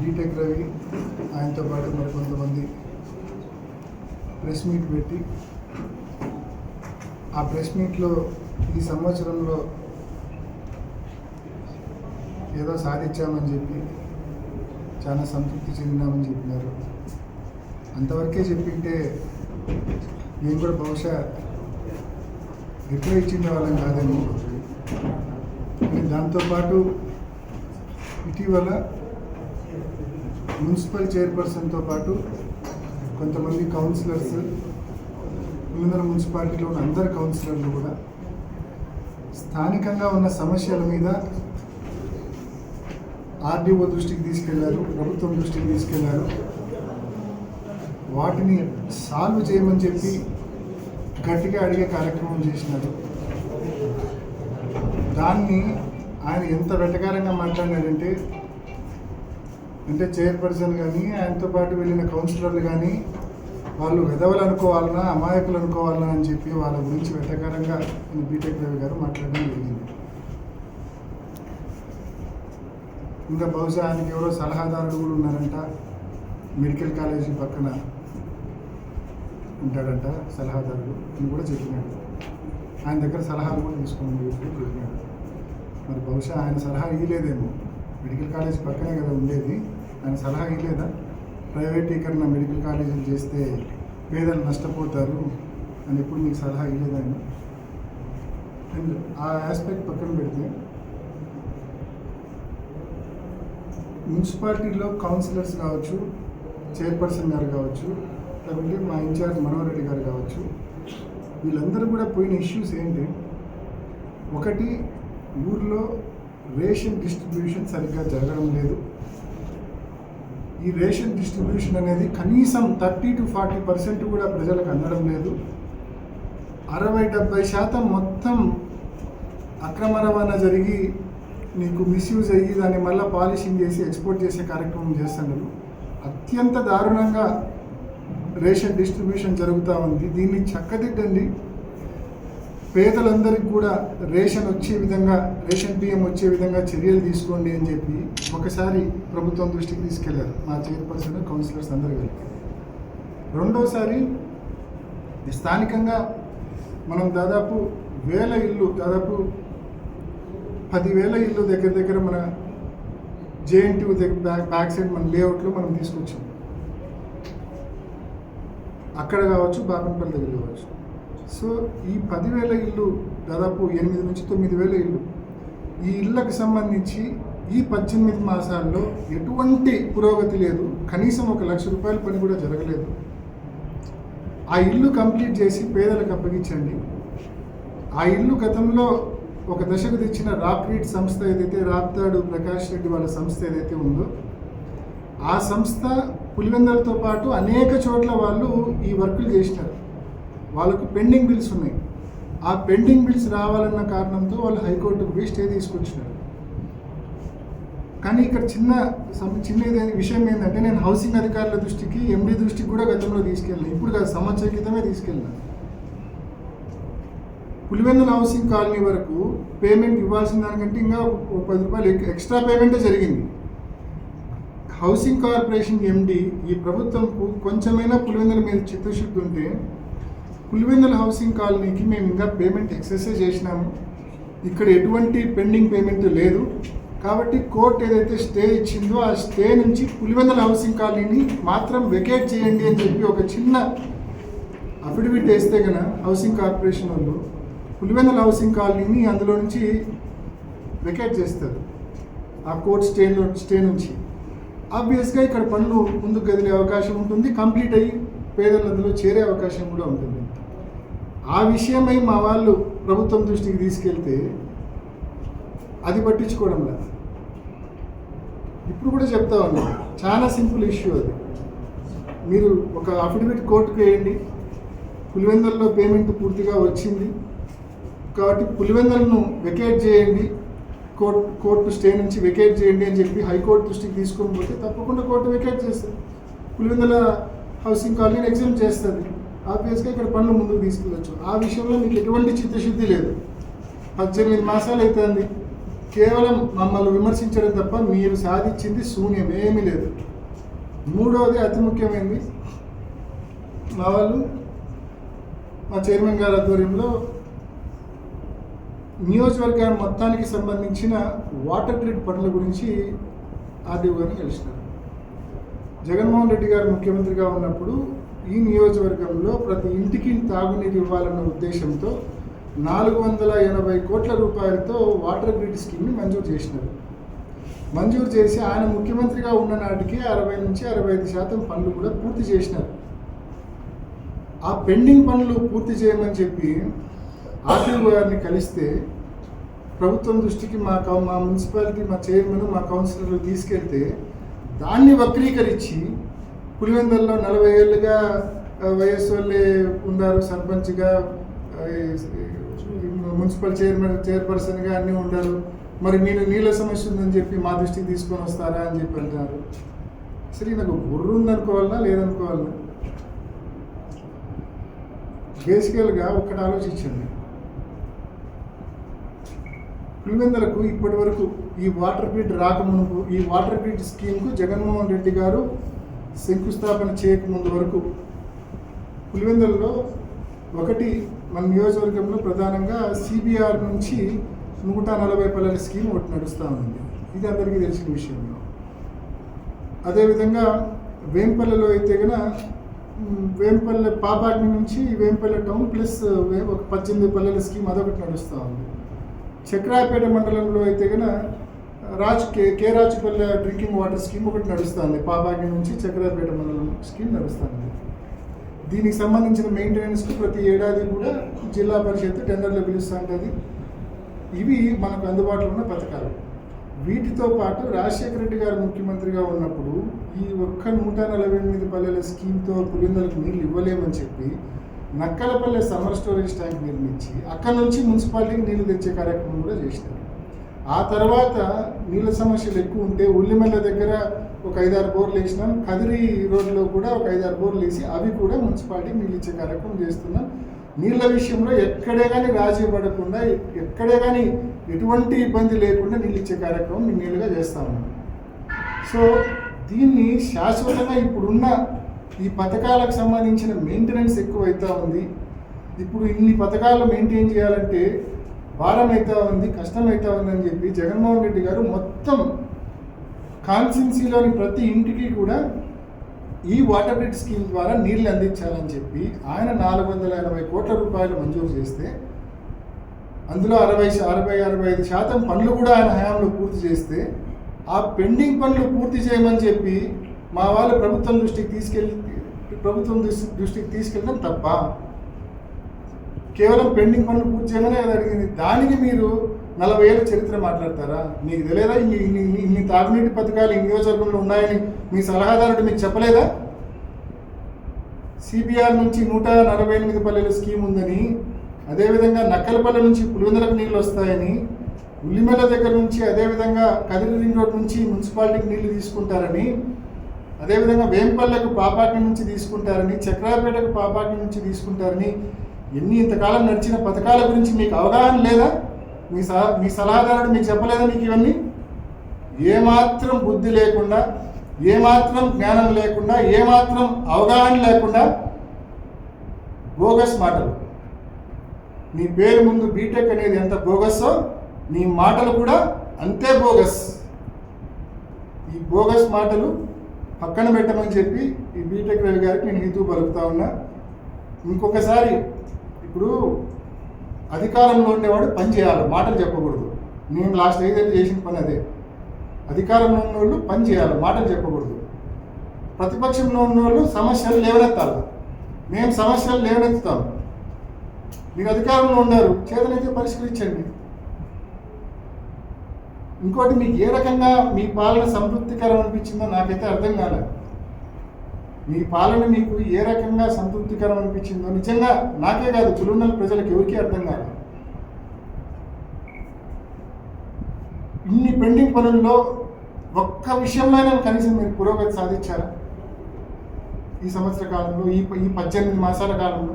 BTech Ravi ఆయనతో పాటు మరి కొంతమంది ప్రెస్ మీట్ పెట్టి ఆ ప్రెస్ మీట్లో ఈ సంవత్సరంలో ఏదో సాధించామని చెప్పి చాలా సంతృప్తి చెందినామని చెప్పినారు. అంతవరకే చెప్పింటే మేము కూడా బహుశా రిప్లై ఇచ్చిన వాళ్ళం కాదని దాంతోపాటు ఇటీవల మున్సిపల్ చైర్పర్సన్తో పాటు కొంతమంది కౌన్సిలర్స్ పులిందర మున్సిపాలిటీలో ఉన్న అందరు కౌన్సిలర్లు కూడా స్థానికంగా ఉన్న సమస్యల మీద ఆర్డీఓ దృష్టికి తీసుకెళ్ళారు ప్రభుత్వం దృష్టికి తీసుకెళ్ళారు. వాటిని సాల్వ్ చేయమని చెప్పి గట్టిగా అడిగే కార్యక్రమం చేసినారు. దాన్ని ఆయన ఎంత వెటకారంగా మాట్లాడినారంటే అంటే చైర్పర్సన్ కానీ ఆయనతో పాటు వెళ్ళిన కౌన్సిలర్లు కానీ వాళ్ళు విధవలు అనుకోవాలన్నా అమాయకులు అనుకోవాలన్నా అని చెప్పి వాళ్ళ గురించి వెటకరంగా బీటెక్ రవి గారు మాట్లాడడం జరిగింది. ఇంకా బహుశా ఆయనకి ఎవరో సలహాదారులు కూడా ఉన్నారంట. మెడికల్ కాలేజీ పక్కన ఉంటాడంట సలహాదారుడు అని కూడా చెప్పినాడు. ఆయన దగ్గర సలహాలు కూడా తీసుకోమని చెప్పి చెప్పినాడు. మరి బహుశా ఆయన సలహా ఇవ్వలేదేమో మెడికల్ కాలేజ్ పక్కనే కదా ఉండేది. ఆయన సలహా ఇవ్వలేదా? ప్రైవేటీకరణ మెడికల్ కాలేజీలు చేస్తే పేదలు నష్టపోతారు అని ఎప్పుడు మీకు సలహా ఇవ్వలేదు ఆయన? అండ్ ఆ ఆస్పెక్ట్ పక్కన పెడితే మున్సిపాలిటీలో కౌన్సిలర్స్ కావచ్చు చైర్పర్సన్ గారు కావచ్చు లేకుంటే మా ఇన్ఛార్జ్ మనోహర్ రెడ్డి గారు కావచ్చు వీళ్ళందరూ కూడా పోయిన ఇష్యూస్ ఏంటి? ఒకటి ఊర్లో రేషన్ డిస్ట్రిబ్యూషన్ సరిగ్గా జరగడం లేదు. ఈ రేషన్ డిస్ట్రిబ్యూషన్ అనేది కనీసం థర్టీ టు ఫార్టీ పర్సెంట్ కూడా ప్రజలకు అందడం లేదు. అరవై డెబ్బై శాతం మొత్తం అక్రమ రవాణా జరిగి నీకు మిస్యూజ్ అయ్యి దాన్ని మళ్ళీ పాలిషింగ్ చేసి ఎక్స్పోర్ట్ చేసే కార్యక్రమం చేస్తున్నారు. అత్యంత దారుణంగా రేషన్ డిస్ట్రిబ్యూషన్ జరుగుతూ ఉంది. దీన్ని చక్కదిద్దండి. పేదలందరికీ కూడా రేషన్ వచ్చే విధంగా రేషన్ బియ్యం వచ్చే విధంగా చర్యలు తీసుకోండి అని చెప్పి ఒకసారి ప్రభుత్వం దృష్టికి తీసుకెళ్ళారు మా చైర్పర్సన్ కౌన్సిలర్స్ అందరూ కలిపి. రెండోసారి స్థానికంగా మనం దాదాపు వేల ఇల్లు దాదాపు పదివేల ఇల్లు దగ్గర దగ్గర మన జేఎన్టీ దగ్గర బ్యాక్ బ్యాక్ సైడ్ మన లేఅవుట్లో మనం తీసుకొచ్చాం. అక్కడ కావచ్చు బాపనపల్లి దగ్గర కావచ్చు. సో ఈ పదివేల ఇల్లు దాదాపు ఎనిమిది నుంచి తొమ్మిది వేల ఇల్లు. ఈ ఇళ్ళకు సంబంధించి ఈ పద్దెనిమిది మాసాల్లో ఎటువంటి పురోగతి లేదు. కనీసం ఒక లక్ష రూపాయల పని కూడా జరగలేదు. ఆ ఇల్లు కంప్లీట్ చేసి పేదలకు అప్పగించండి. ఆ ఇల్లు గతంలో ఒక దశకు తెచ్చిన రాక్రీట్ సంస్థ ఏదైతే రాప్తాడు ప్రకాష్ రెడ్డి వాళ్ళ సంస్థ ఏదైతే ఉందో ఆ సంస్థ పులివెందలతో పాటు అనేక చోట్ల వాళ్ళు ఈ వర్కులు చేసినారు. వాళ్ళకు పెండింగ్ బిల్స్ ఉన్నాయి. ఆ పెండింగ్ బిల్స్ రావాలన్న కారణంతో వాళ్ళు హైకోర్టుకు పోయి స్టే తీసుకొచ్చినారు. కానీ ఇక్కడ చిన్న సమ- చిన్న విషయం ఏంటంటే నేను హౌసింగ్ అధికారుల దృష్టికి ఎండి దృష్టికి కూడా గతంలో తీసుకెళ్ళాను. ఇప్పుడు కాదు సంవత్సర క్రితమే తీసుకెళ్ళాను. పులివెందుల హౌసింగ్ కాలనీ వరకు పేమెంట్ ఇవ్వాల్సిన దానికంటే ఇంకా ఒక పది రూపాయలు ఎక్స్ట్రా పేమెంటే జరిగింది. హౌసింగ్ కార్పొరేషన్ ఎండి ఈ ప్రభుత్వంకు కొంచెమైనా పులివెందుల మీద చిత్తశుద్ధి ఉంటే పులివెందుల హౌసింగ్ కాలనీకి మేము ఇంకా పేమెంట్ ఎక్సెసే చేసినాము. ఇక్కడ ఎటువంటి పెండింగ్ పేమెంట్ లేదు. కాబట్టి కోర్టు ఏదైతే స్టే ఇచ్చిందో ఆ స్టే నుంచి పులివెందుల హౌసింగ్ కాలనీని మాత్రం వెకేట్ చేయండి అని చెప్పి ఒక చిన్న అఫిడవిట్ వేస్తే గన హౌసింగ్ కార్పొరేషన్ వాళ్ళు పులివెందుల హౌసింగ్ కాలనీని అందులో నుంచి వెకేట్ చేస్తారు. ఆ కోర్టు స్టేలో స్టే నుంచి. ఆబ్వియస్గా ఇక్కడ పనులు ముందుకు కదిలే అవకాశం ఉంటుంది. కంప్లీట్ అయ్యి పేదలు అందులో చేరే అవకాశం కూడా ఉంటుంది. ఆ విషయమై మా వాళ్ళు ప్రభుత్వం దృష్టికి తీసుకెళ్తే అది పట్టించుకోవడం లేదు. ఇప్పుడు కూడా చెప్తా ఉన్నా చాలా సింపుల్ ఇష్యూ అది. మీరు ఒక అఫిడవిట్ కోర్టుకు వేయండి పులివెందల్లో పేమెంట్ పూర్తిగా వచ్చింది. కాబట్టి పులివెందలను వెకేట్ చేయండి కోర్టు కోర్టు స్టే నుంచి వెకేట్ చేయండి అని చెప్పి హైకోర్టు దృష్టికి తీసుకొని పోతే తప్పకుండా కోర్టు వెకేట్ చేస్తారు. పులివెందల హౌసింగ్ కాలనీని ఎగ్జామ్ చేస్తుంది. ఆబ్వియస్గా ఇక్కడ పనులు ముందుకు తీసుకెళ్ళచ్చు ఆ విషయంలో మీకు ఎటువంటి చిత్తశుద్ధి లేదు. పద్దెనిమిది మాసాలు అవుతుంది కేవలం మమ్మల్ని విమర్శించడం తప్ప మీరు సాధించింది శూన్యం ఏమీ లేదు. మూడవది అతి ముఖ్యమైనది మా వాళ్ళు మా చైర్మన్ గారి ఆధ్వర్యంలో నియోజకవర్గాన్ని మొత్తానికి సంబంధించిన వాటర్ గ్రిడ్ పనుల గురించి ఆర్డీఓ గారిని కలిసినారు. జగన్మోహన్ రెడ్డి గారు ముఖ్యమంత్రిగా ఉన్నప్పుడు ఈ నియోజకవర్గంలో ప్రతి ఇంటికి తాగునీరు ఇవ్వాలన్న ఉద్దేశంతో నాలుగు వందల ఎనభై కోట్ల రూపాయలతో వాటర్ గ్రిడ్ స్కీమ్ని మంజూరు చేసినారు. మంజూరు చేసి ఆయన ముఖ్యమంత్రిగా ఉన్న నాటికి అరవై నుంచి అరవై ఐదు శాతం పనులు కూడా పూర్తి చేసినారు. ఆ పెండింగ్ పనులు పూర్తి చేయమని చెప్పి ఆర్టీఓ గారిని కలిస్తే ప్రభుత్వం దృష్టికి మా కౌ- మా మున్సిపాలిటీ మా చైర్మన్ మా కౌన్సిలర్లు తీసుకెళ్తే దాన్ని వక్రీకరించి పులివెందల్లో నలభై ఏళ్ళుగా వైఎస్ వయస్సు వాళ్ళే ఉన్నారు సర్పంచ్గా మున్సిపల్ చైర్మన్ చైర్పర్సన్గా అన్నీ ఉండారు మరి మీరు నీళ్ళ సమస్య ఉందని చెప్పి మా దృష్టికి తీసుకొని వస్తారా అని చెప్పి అంటారు సరే నాకు బుర్ర ఉందనుకోవాలనా లేదనుకోవాలనా? బేసికల్గా ఒక్కటి ఆలోచించండి. పులివెందలకు ఇప్పటి వరకు ఈ వాటర్ గ్రిడ్ రాకమునుపు ఈ వాటర్ గ్రిడ్ స్కీమ్కు జగన్మోహన్ రెడ్డి గారు శంకుస్థాపన చేయకముందు వరకు పులివెందులలో ఒకటి మన నియోజకవర్గంలో ప్రధానంగా సిబిఆర్ నుంచి నూట నలభై పల్లెల స్కీమ్ ఒకటి నడుస్తూ ఉంది. ఇది అందరికీ తెలిసిన విషయంలో అదేవిధంగా వేంపల్లెలో అయితే కనుక వేంపల్లె పాపాటి నుంచి వేంపల్లె టౌన్ ప్లస్ ఒక పద్దెనిమిది పల్లెల స్కీమ్ అదొకటి నడుస్తూ ఉంది. చక్రాపేట మండలంలో అయితే కనుక Raj K K Rajupalle drinking water scheme ఒకటి నడుస్తుంది. పాపాకి నుంచి చక్రాపేట మండలం స్కీమ్ నడుస్తుంది. దీనికి సంబంధించిన మెయింటెనెన్స్కి ప్రతి ఏడాది కూడా జిల్లా పరిషత్ టెండర్లు పిలుస్తుంటుంది ఇవి మనకు అందుబాటులో ఉన్న పథకాలు. వీటితో పాటు రాజశేఖర రెడ్డి గారు ముఖ్యమంత్రిగా ఉన్నప్పుడు ఈ ఒక్క నూట నలభై ఎనిమిది పల్లెల స్కీమ్తో పులిందలకు నీళ్ళు ఇవ్వలేమని చెప్పి నక్కలపల్లె సమ్మర్ స్టోరేజ్ ట్యాంక్ నిర్మించి అక్కడ నుంచి మున్సిపాలిటీకి నీళ్ళు తెచ్చే కార్యక్రమం కూడా చేసినారు ఆ తర్వాత నీళ్ళ సమస్యలు ఎక్కువ ఉంటే ఉల్లిమల్ల దగ్గర ఒక ఐదారు బోర్లు వేసినాం. కదిరి రోడ్లో కూడా ఒక ఐదారు బోర్లు వేసి అవి కూడా మున్సిపాలిటీ నీళ్ళు ఇచ్చే కార్యక్రమం చేస్తున్నాం. నీళ్ళ విషయంలో ఎక్కడే కానీ రాజీ పడకుండా ఎక్కడే కానీ ఎటువంటి ఇబ్బంది లేకుండా నీళ్ళు ఇచ్చే కార్యక్రమం మేము నీళ్ళుగా చేస్తా ఉన్నాం. సో దీన్ని శాశ్వతంగా ఇప్పుడున్న ఈ పథకాలకు సంబంధించిన మెయింటెనెన్స్ ఎక్కువ అవుతూ ఉంది. ఇప్పుడు ఇన్ని పథకాలు మెయింటైన్ చేయాలంటే భారం అవుతా ఉంది కష్టం అవుతా ఉందని చెప్పి జగన్మోహన్ రెడ్డి గారు మొత్తం కాన్స్టిట్యున్సీలోని ప్రతి ఇంటికి కూడా ఈ వాటర్ గ్రిడ్ స్కీమ్ ద్వారా నీళ్ళు అందించాలని చెప్పి ఆయన నాలుగు వందల ఎనభై కోట్ల రూపాయలు మంజూరు చేస్తే అందులో అరవై అరవై అరవై ఐదు శాతం పనులు కూడా ఆయన హయాంలో పూర్తి చేస్తే ఆ పెండింగ్ పనులు పూర్తి చేయమని చెప్పి మా వాళ్ళు ప్రభుత్వం దృష్టికి తీసుకెళ్ళి ప్రభుత్వం దృష్టి- దృష్టికి తీసుకెళ్ళడం తప్ప కేవలం పెండింగ్ పనులు పూర్తి చేయమనే అడిగింది. దానికి మీరు నలభై ఏళ్ళ చరిత్ర మాట్లాడతారా? మీకు తెలియదా? ఇన్ని తాగునీటి పథకాలు ఈ నియోజకవర్గంలో ఉన్నాయని మీ సలహాదారుడు మీకు చెప్పలేదా? సిబిఆర్ నుంచి నూట నలభై ఎనిమిది పల్లెల స్కీమ్ ఉందని అదేవిధంగా నక్కలపల్లె నుంచి పులివెందులకు నీళ్ళు వస్తాయని ఉల్లిమెల్ల దగ్గర నుంచి అదేవిధంగా కదిరి రింగ్ రోడ్ నుంచి మున్సిపాలిటీకి నీళ్ళు తీసుకుంటారని అదేవిధంగా వేంపల్లెకు పాపాటి నుంచి తీసుకుంటారని చక్రాపేటకు పాపాటి నుంచి తీసుకుంటారని ఎన్ని ఇంతకాలం నడిచిన పథకాల గురించి మీకు అవగాహన లేదా? మీ సహా మీ సలహాదారుడు మీకు చెప్పలేదా మీకు ఇవన్నీ? ఏమాత్రం బుద్ధి లేకుండా ఏమాత్రం జ్ఞానం లేకుండా ఏమాత్రం అవగాహన లేకుండా బోగస్ మాటలు. నీ పేరు ముందు బీటెక్ అనేది ఎంత బోగస్సో నీ మాటలు కూడా అంతే బోగస్. ఈ బోగస్ మాటలు పక్కన పెట్టమని చెప్పి ఈ బీటెక్ రవి గారికి నేను హితూ పలుకుతా ఉన్నా. ఇంకొకసారి ఇప్పుడు అధికారంలో ఉండేవాడు పని చేయాలి మాటలు చెప్పకూడదు. నేను లాస్ట్ ఐదేళ్ళు చేసిన పని అదే. అధికారంలో ఉన్న వాళ్ళు పని చేయాలి మాటలు చెప్పకూడదు. ప్రతిపక్షంలో ఉన్న వాళ్ళు సమస్యలు లేవనెత్తాలి. మేము సమస్యలు లేవనెత్తుతాం. మీరు అధికారంలో ఉన్నారు చేతనైతే పరిష్కరించండి. ఇంకోటి మీకు ఏ రకంగా మీ పాలన సంతృప్తికరం అనిపించిందో నాకైతే అర్థం కాలేదు మీ పాలన మీకు ఏ రకంగా సంతృప్తికరం అనిపించిందో నిజంగా నాకే కాదు చులున్నల ప్రజలకు ఎవరికీ అర్థం కాదు. ఇన్ని పెండింగ్ పనుల్లో ఒక్క విషయంలోనే కనీసం మీరు పురోగతి సాధించారా? ఈ సంవత్సర కాలంలో ఈ ఈ పద్దెనిమిది మాసాల కాలంలో?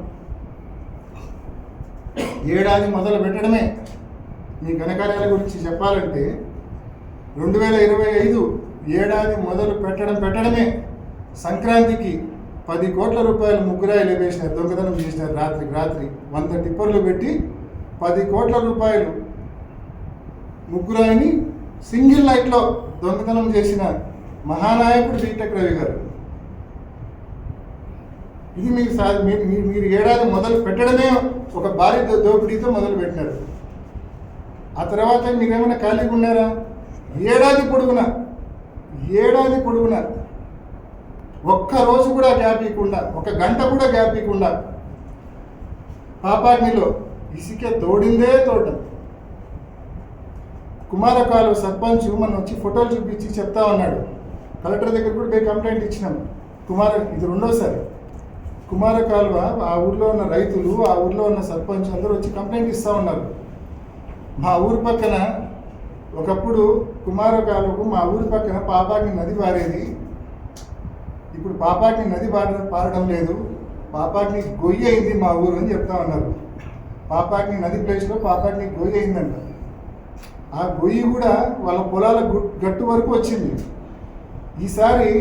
ఏడాది మొదలు పెట్టడమే. మీ ఘనకార్యాల గురించి చెప్పాలంటే రెండు వేల ఇరవై ఐదు ఏడాది మొదలు పెట్టడం పెట్టడమే. సంక్రాంతికి పది కోట్ల రూపాయలు ముగ్గురాయిలు వేసినారు దొంగతనం చేసినారు రాత్రికి రాత్రి వంద టిప్పర్లు పెట్టి పది కోట్ల రూపాయలు ముగ్గురాయిని సింగిల్ లైట్లో దొంగతనం చేసిన మహానాయకుడు బీటెక్ రవి గారు. ఇది మీకు సా మీరు మీరు- మీరు ఏడాది మొదలు పెట్టడమే ఒక భారీ దోపిడీతో మొదలు పెట్టినారు. ఆ తర్వాత మీరేమైనా ఖాళీగా ఉన్నారా? ఏడాది పొడుగున? ఏడాది పొడుగున? ఒక్క రోజు కూడా గ్యాప్ ఇవ్వకుండా ఒక గంట కూడా గ్యాప్ ఇవ్వకుండా పాపాగ్నిలో ఇసుక తోడిందే తోట. కుమారకాలు సర్పంచ్ మన వచ్చి ఫోటోలు చూపించి చెప్తా ఉన్నాడు. కలెక్టర్ దగ్గర కూడా పోయి కంప్లైంట్ ఇచ్చినాం. కుమార ఇది రెండోసారి. కుమార కాలువ ఆ ఊర్లో ఉన్న రైతులు ఆ ఊర్లో ఉన్న సర్పంచ్ అందరూ వచ్చి కంప్లైంట్ ఇస్తూ ఉన్నారు. మా ఊరు పక్కన ఒకప్పుడు కుమార కాలువకు మా ఊరి పక్కన పాపాగ్ని నది పారేది ఇప్పుడు పాపాటిని నది పారడం పారడం లేదు. పాపాటిని గొయ్యి అయింది మా ఊరు అని చెప్తా ఉన్నారు. పాపాటిని నది ప్లేస్లో పాపాటిని గొయ్యి అయిందంట. ఆ గొయ్యి కూడా వాళ్ళ పొలాల గట్టు వరకు వచ్చింది. ఈసారి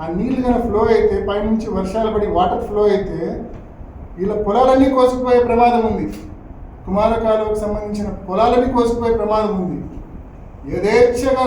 ఆ నీళ్ళు కనుక ఫ్లో అయితే పైనుంచి వర్షాలు పడి వాటర్ ఫ్లో అయితే వీళ్ళ పొలాలన్నీ కోసుకుపోయే ప్రమాదం ఉంది. కుమారకాలకు సంబంధించిన పొలాలన్నీ కోసుకుపోయే ప్రమాదం ఉంది. యథేచ్ఛగా